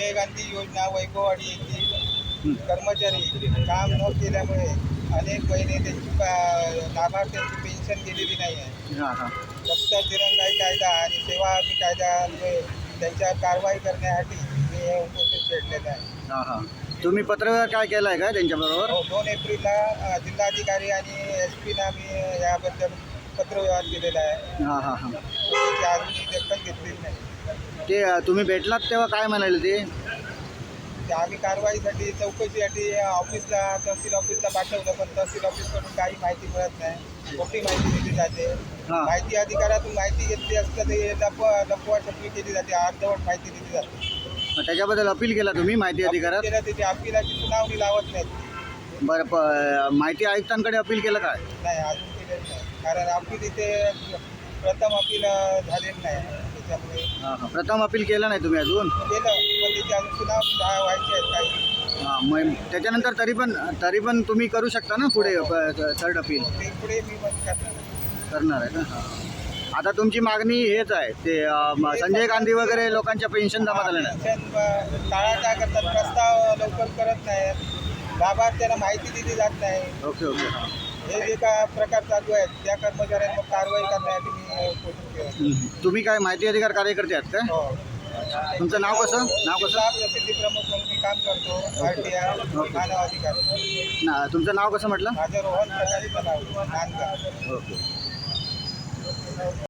संजय गांधी योजना वैभववाडी येथील कर्मचारी काम न केल्यामुळे अनेक महिने त्यांची लाभार्थ्यांची पेन्शन गेलेली नाही आहे. हां हां. फक्त दिरंगाई कायदा आणि सेवा हमी कायद्यामुळे त्यांच्यावर कारवाई करण्यासाठी मी हे उपोषण छेडलेलं आहे. तुम्ही पत्रव्यवहार काय केला आहे का त्यांच्याबरोबर? हो, दोन एप्रिलला जिल्हाधिकारी आणि एस पीना मी याबद्दल पत्रव्यवहार केलेला आहे. हां हां हां. दखल ते तुम्ही भेटलात तेव्हा काय म्हणाले ते? ते आम्ही कारवाईसाठी चौकशीसाठी ऑफिसला तहसील ऑफिसला पाठवलं पण तहसील ऑफिसकडून काही माहिती मिळत नाही. खोटी माहिती दिली जाते. हां. माहिती अधिकारातून माहिती घेतली असतं ते लप लपवा छपवी केली जाते. अर्धवट माहिती दिली जाते. मग त्याच्याबद्दल अपील केला तुम्ही माहिती अधिकारात? केलं त्याची अपिलाची सुनावणी लावत नाहीत. बरं प माहिती आयुक्तांकडे अपील केलं काय? नाही अजून केलेलं नाही. कारण अपील इथे प्रथम अपील झालेलं नाही. हां हां. प्रथम अपील केलं नाही तुम्ही अजून? केलं पण त्याची अजून सुनावणी झा- व्हायची आहे काही. हां मग त्याच्यानंतर तरी पण तरी पण तुम्ही करू शकता ना पुढे थर्ड अपील ते पुढे मी करणार करणार आहे ना? हां आता तुमची मागणी हेच आहे ते अ, म- संजय गांधी वगैरे लोकांच्या पेन्शन जमा झाल्या नाही पेन्शन ब- टाळाटाळ करतात प्रस्ताव लवकर करत नाहीत. लाभार्थ्याला माहिती दिली जात नाही. ओके ओके हां. हे जे का प्रकार चालू आहेत त्या कर्मचाऱ्यांवर कारवाई करण्यासाठी मी केलं. तुम्ही काय माहिती अधिकार कार्यकर्ते आहात का? हो. तुमचं नाव कसं? नाव कसं? जिल्हा प्रसिद्धी प्रमुख म्हणून मी काम करतो. आर टी आय मानव अधिकार. ना तुमचं नाव कसं म्हटलं? माझं रोहन प्रकाश बनाव नांदगाव. ओके.